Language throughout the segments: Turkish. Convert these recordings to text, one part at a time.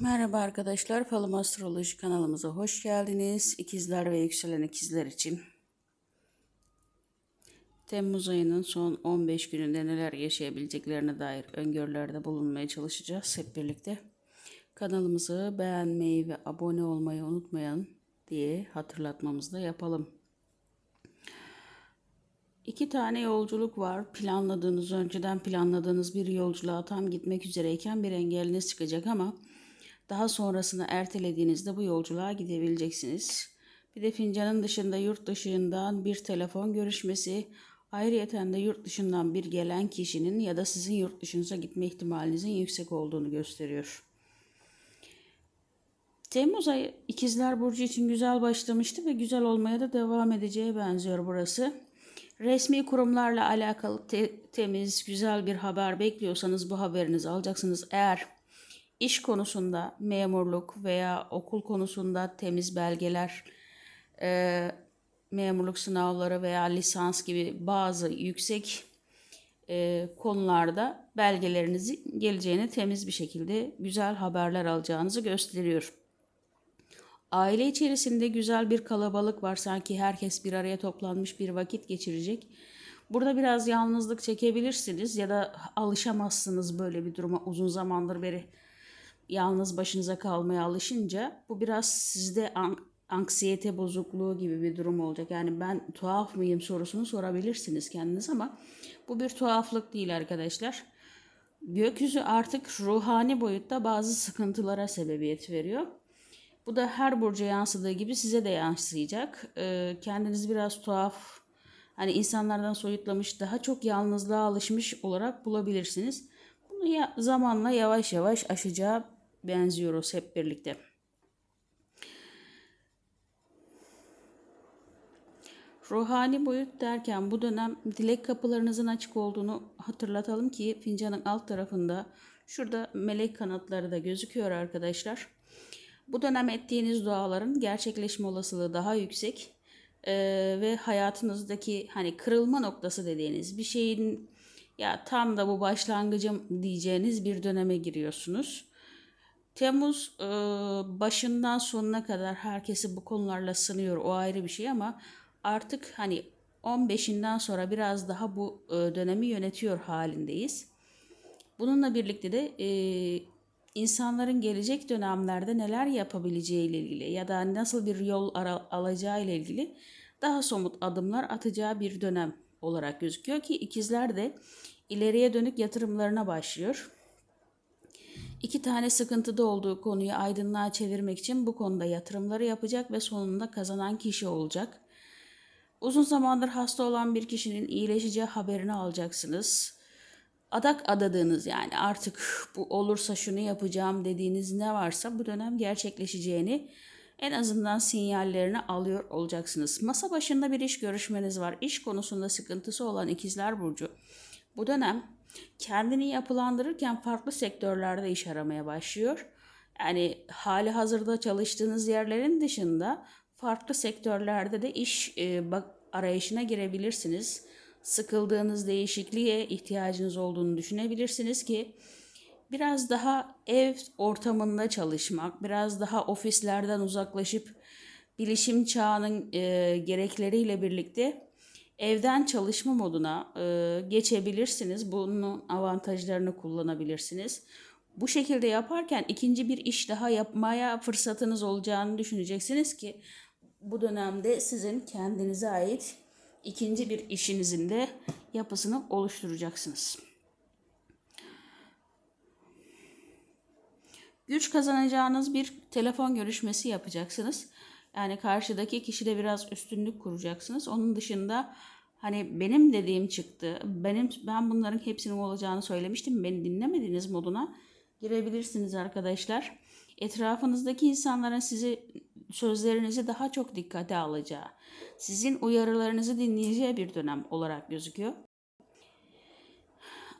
Merhaba arkadaşlar, Falım Astroloji kanalımıza hoş geldiniz. İkizler ve yükselen ikizler için. Temmuz ayının son 15 gününde neler yaşayabileceklerine dair öngörülerde bulunmaya çalışacağız hep birlikte. Kanalımızı beğenmeyi ve abone olmayı unutmayın diye hatırlatmamızı da yapalım. İki tane yolculuk var. Planladığınız, önceden planladığınız bir yolculuğa tam gitmek üzereyken bir engeliniz çıkacak ama daha sonrasını ertelediğinizde bu yolculuğa gidebileceksiniz. Bir de fincanın dışında yurt dışından bir telefon görüşmesi, ayrıyeten de yurt dışından bir gelen kişinin ya da sizin yurt dışınıza gitme ihtimalinizin yüksek olduğunu gösteriyor. Temmuz ayı ikizler burcu için güzel başlamıştı ve güzel olmaya da devam edeceğe benziyor burası. Resmi kurumlarla alakalı te- temiz, güzel bir haber bekliyorsanız bu haberinizi alacaksınız. Eğer iş konusunda memurluk veya okul konusunda temiz belgeler, e, memurluk sınavları veya lisans gibi bazı yüksek e, konularda belgelerinizi geleceğine temiz bir şekilde güzel haberler alacağınızı gösteriyor. Aile içerisinde güzel bir kalabalık var. Sanki herkes bir araya toplanmış bir vakit geçirecek. Burada biraz yalnızlık çekebilirsiniz ya da alışamazsınız böyle bir duruma uzun zamandır beri yalnız başınıza kalmaya alışınca bu biraz sizde an- anksiyete bozukluğu gibi bir durum olacak. Yani ben tuhaf mıyım sorusunu sorabilirsiniz kendiniz ama bu bir tuhaflık değil arkadaşlar. Gökyüzü artık ruhani boyutta bazı sıkıntılara sebebiyet veriyor. Bu da her burca yansıdığı gibi size de yansıyacak. Ee, kendinizi biraz tuhaf, hani insanlardan soyutlamış, daha çok yalnızlığa alışmış olarak bulabilirsiniz. Bunu zamanla yavaş yavaş aşacağı benziyoruz hep birlikte. Ruhani boyut derken bu dönem dilek kapılarınızın açık olduğunu hatırlatalım ki fincanın alt tarafında şurada melek kanatları da gözüküyor arkadaşlar. Bu dönem ettiğiniz duaların gerçekleşme olasılığı daha yüksek Ee, ve hayatınızdaki hani kırılma noktası dediğiniz bir şeyin ya tam da bu başlangıcım diyeceğiniz bir döneme giriyorsunuz. Temmuz başından sonuna kadar herkesi bu konularla sınıyor o ayrı bir şey ama artık hani 15'inden sonra biraz daha bu dönemi yönetiyor halindeyiz. Bununla birlikte de insanların gelecek dönemlerde neler yapabileceği ile ilgili ya da nasıl bir yol alacağı ile ilgili daha somut adımlar atacağı bir dönem olarak gözüküyor ki ikizler de ileriye dönük yatırımlarına başlıyor. İki tane sıkıntıda olduğu konuyu aydınlığa çevirmek için bu konuda yatırımları yapacak ve sonunda kazanan kişi olacak. Uzun zamandır hasta olan bir kişinin iyileşeceği haberini alacaksınız. Adak adadığınız yani artık bu olursa şunu yapacağım dediğiniz ne varsa bu dönem gerçekleşeceğini en azından sinyallerini alıyor olacaksınız. Masa başında bir iş görüşmeniz var. İş konusunda sıkıntısı olan ikizler burcu. Bu dönem kendini yapılandırırken farklı sektörlerde iş aramaya başlıyor. Yani hali hazırda çalıştığınız yerlerin dışında farklı sektörlerde de iş e, arayışına girebilirsiniz. Sıkıldığınız değişikliğe ihtiyacınız olduğunu düşünebilirsiniz ki biraz daha ev ortamında çalışmak, biraz daha ofislerden uzaklaşıp bilişim çağının e, gerekleriyle birlikte evden çalışma moduna e, geçebilirsiniz. Bunun avantajlarını kullanabilirsiniz. Bu şekilde yaparken ikinci bir iş daha yapmaya fırsatınız olacağını düşüneceksiniz ki bu dönemde sizin kendinize ait ikinci bir işinizin de yapısını oluşturacaksınız. Güç kazanacağınız bir telefon görüşmesi yapacaksınız. Yani karşıdaki kişide biraz üstünlük kuracaksınız. Onun dışında hani benim dediğim çıktı. Benim ben bunların hepsinin olacağını söylemiştim. Beni dinlemediniz moduna girebilirsiniz arkadaşlar. Etrafınızdaki insanların sizi sözlerinizi daha çok dikkate alacağı, sizin uyarılarınızı dinleyeceği bir dönem olarak gözüküyor.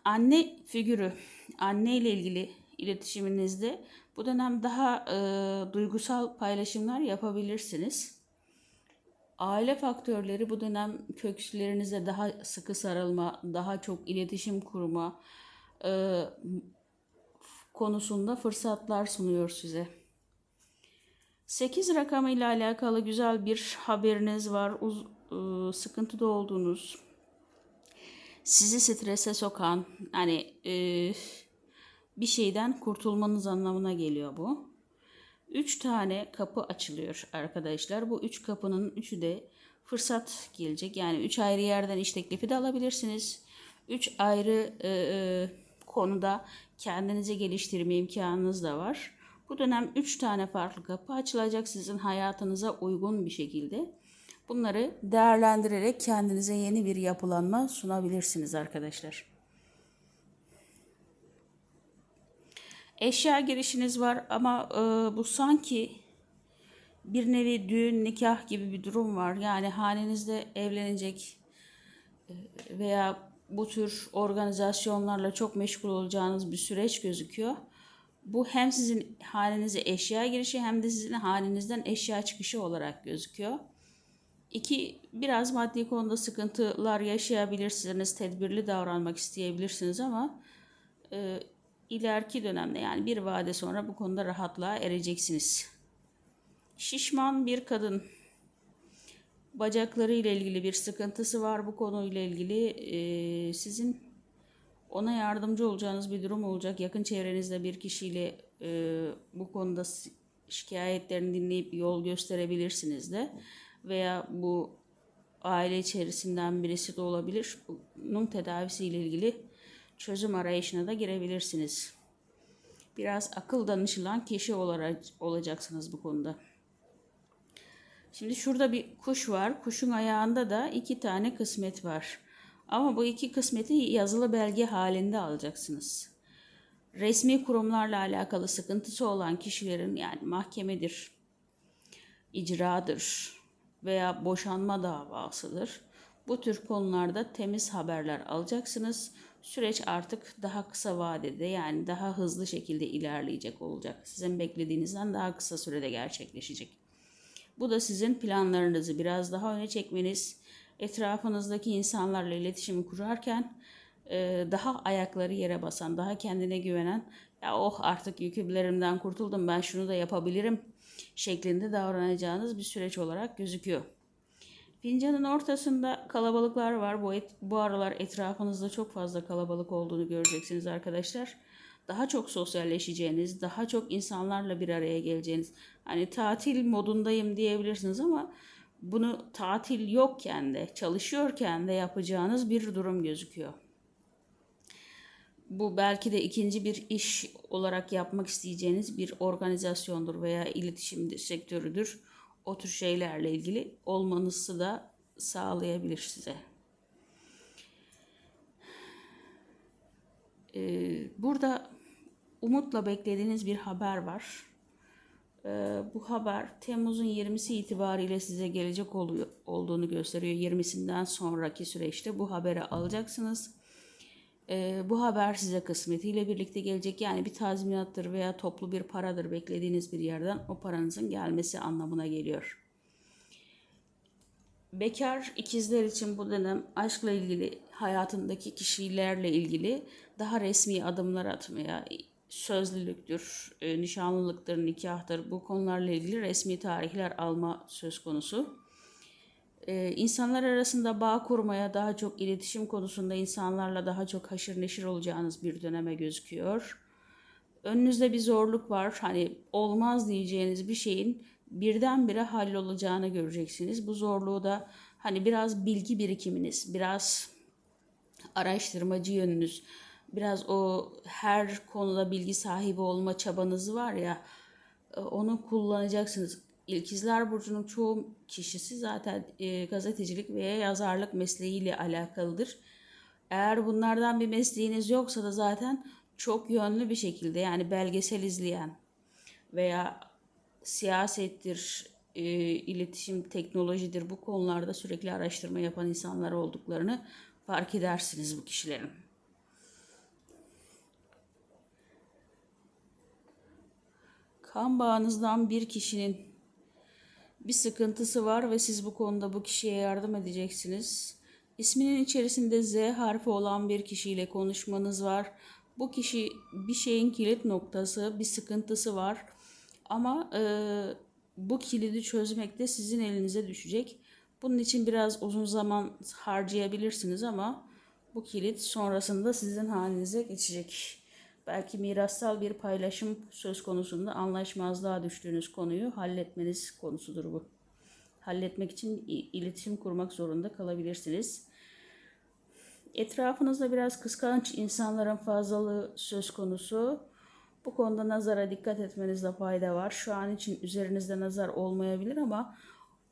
Anne figürü, anne ile ilgili iletişiminizde bu dönem daha e, duygusal paylaşımlar yapabilirsiniz. Aile faktörleri bu dönem köklerinize daha sıkı sarılma, daha çok iletişim kurma, e, konusunda fırsatlar sunuyor size. 8 rakamı ile alakalı güzel bir haberiniz var. Uz, ıı, sıkıntıda olduğunuz, sizi strese sokan, hani e, bir şeyden kurtulmanız anlamına geliyor bu. 3 tane kapı açılıyor arkadaşlar. Bu 3 kapının üçü de fırsat gelecek. Yani 3 ayrı yerden iş teklifi de alabilirsiniz. 3 ayrı e, e, konuda kendinizi geliştirme imkanınız da var. Bu dönem 3 tane farklı kapı açılacak sizin hayatınıza uygun bir şekilde. Bunları değerlendirerek kendinize yeni bir yapılanma sunabilirsiniz arkadaşlar. Eşya girişiniz var ama e, bu sanki bir nevi düğün, nikah gibi bir durum var. Yani hanenizde evlenecek e, veya bu tür organizasyonlarla çok meşgul olacağınız bir süreç gözüküyor. Bu hem sizin hanenize eşya girişi hem de sizin hanenizden eşya çıkışı olarak gözüküyor. İki, biraz maddi konuda sıkıntılar yaşayabilirsiniz, tedbirli davranmak isteyebilirsiniz ama e, ileriki dönemde yani bir vade sonra bu konuda rahatlığa ereceksiniz. Şişman bir kadın bacakları ile ilgili bir sıkıntısı var bu konuyla ilgili e, sizin ona yardımcı olacağınız bir durum olacak. Yakın çevrenizde bir kişiyle e, bu konuda şikayetlerini dinleyip yol gösterebilirsiniz de veya bu aile içerisinden birisi de olabilir. Bunun tedavisiyle ilgili çözüm arayışına da girebilirsiniz. Biraz akıl danışılan kişi olarak olacaksınız bu konuda. Şimdi şurada bir kuş var. Kuşun ayağında da iki tane kısmet var. Ama bu iki kısmeti yazılı belge halinde alacaksınız. Resmi kurumlarla alakalı sıkıntısı olan kişilerin yani mahkemedir, icradır veya boşanma davasıdır. Bu tür konularda temiz haberler alacaksınız. Süreç artık daha kısa vadede yani daha hızlı şekilde ilerleyecek olacak. Sizin beklediğinizden daha kısa sürede gerçekleşecek. Bu da sizin planlarınızı biraz daha öne çekmeniz, etrafınızdaki insanlarla iletişimi kurarken e, daha ayakları yere basan, daha kendine güvenen, ya oh artık yükümlerimden kurtuldum ben şunu da yapabilirim şeklinde davranacağınız bir süreç olarak gözüküyor. Fincanın ortasında kalabalıklar var. Bu, et, bu aralar etrafınızda çok fazla kalabalık olduğunu göreceksiniz arkadaşlar. Daha çok sosyalleşeceğiniz, daha çok insanlarla bir araya geleceğiniz. Hani tatil modundayım diyebilirsiniz ama bunu tatil yokken de, çalışıyorken de yapacağınız bir durum gözüküyor. Bu belki de ikinci bir iş olarak yapmak isteyeceğiniz bir organizasyondur veya iletişim sektörüdür o tür şeylerle ilgili olmanızı da sağlayabilir size. Ee, burada umutla beklediğiniz bir haber var. Ee, bu haber Temmuz'un 20'si itibariyle size gelecek oluyor, olduğunu gösteriyor. 20'sinden sonraki süreçte bu haberi alacaksınız e, bu haber size kısmetiyle birlikte gelecek. Yani bir tazminattır veya toplu bir paradır beklediğiniz bir yerden o paranızın gelmesi anlamına geliyor. Bekar ikizler için bu dönem aşkla ilgili, hayatındaki kişilerle ilgili daha resmi adımlar atmaya, sözlülüktür, e, nişanlılıktır, nikahtır bu konularla ilgili resmi tarihler alma söz konusu e, insanlar arasında bağ kurmaya daha çok iletişim konusunda insanlarla daha çok haşır neşir olacağınız bir döneme gözüküyor. Önünüzde bir zorluk var. Hani olmaz diyeceğiniz bir şeyin birdenbire hallolacağını göreceksiniz. Bu zorluğu da hani biraz bilgi birikiminiz, biraz araştırmacı yönünüz, biraz o her konuda bilgi sahibi olma çabanız var ya onu kullanacaksınız. İlkizler Burcu'nun çoğu kişisi zaten e, gazetecilik veya yazarlık mesleğiyle alakalıdır. Eğer bunlardan bir mesleğiniz yoksa da zaten çok yönlü bir şekilde yani belgesel izleyen veya siyasettir, e, iletişim, teknolojidir bu konularda sürekli araştırma yapan insanlar olduklarını fark edersiniz bu kişilerin. Kan bağınızdan bir kişinin bir sıkıntısı var ve siz bu konuda bu kişiye yardım edeceksiniz. İsminin içerisinde Z harfi olan bir kişiyle konuşmanız var. Bu kişi bir şeyin kilit noktası, bir sıkıntısı var. Ama e, bu kilidi çözmek de sizin elinize düşecek. Bunun için biraz uzun zaman harcayabilirsiniz ama bu kilit sonrasında sizin halinize geçecek. Belki mirasal bir paylaşım söz konusunda anlaşmazlığa düştüğünüz konuyu halletmeniz konusudur bu. Halletmek için iletişim kurmak zorunda kalabilirsiniz. Etrafınızda biraz kıskanç insanların fazlalığı söz konusu. Bu konuda nazara dikkat etmenizde fayda var. Şu an için üzerinizde nazar olmayabilir ama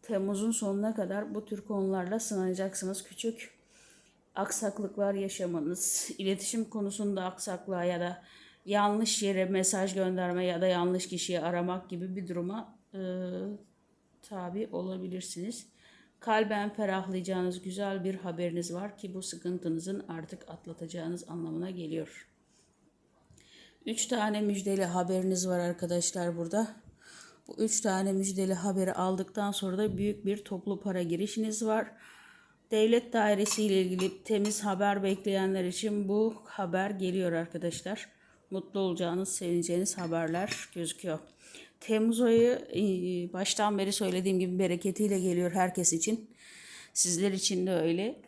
Temmuz'un sonuna kadar bu tür konularla sınanacaksınız. Küçük aksaklıklar yaşamanız, iletişim konusunda aksaklığa ya da yanlış yere mesaj gönderme ya da yanlış kişiyi aramak gibi bir duruma e, tabi olabilirsiniz. Kalben ferahlayacağınız güzel bir haberiniz var ki bu sıkıntınızın artık atlatacağınız anlamına geliyor. Üç tane müjdeli haberiniz var arkadaşlar burada. Bu üç tane müjdeli haberi aldıktan sonra da büyük bir toplu para girişiniz var. Devlet dairesi ile ilgili temiz haber bekleyenler için bu haber geliyor arkadaşlar. Mutlu olacağınız, sevineceğiniz haberler gözüküyor. Temmuz ayı e, baştan beri söylediğim gibi bereketiyle geliyor herkes için. Sizler için de öyle.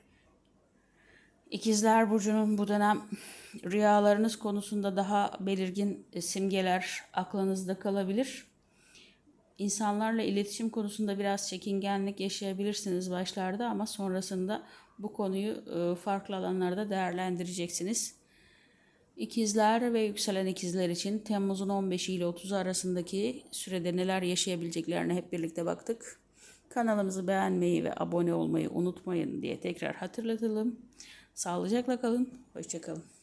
İkizler Burcu'nun bu dönem rüyalarınız konusunda daha belirgin e, simgeler aklınızda kalabilir. İnsanlarla iletişim konusunda biraz çekingenlik yaşayabilirsiniz başlarda ama sonrasında bu konuyu e, farklı alanlarda değerlendireceksiniz. İkizler ve yükselen ikizler için Temmuz'un 15 ile 30 arasındaki sürede neler yaşayabileceklerine hep birlikte baktık. Kanalımızı beğenmeyi ve abone olmayı unutmayın diye tekrar hatırlatalım. Sağlıcakla kalın, hoşçakalın.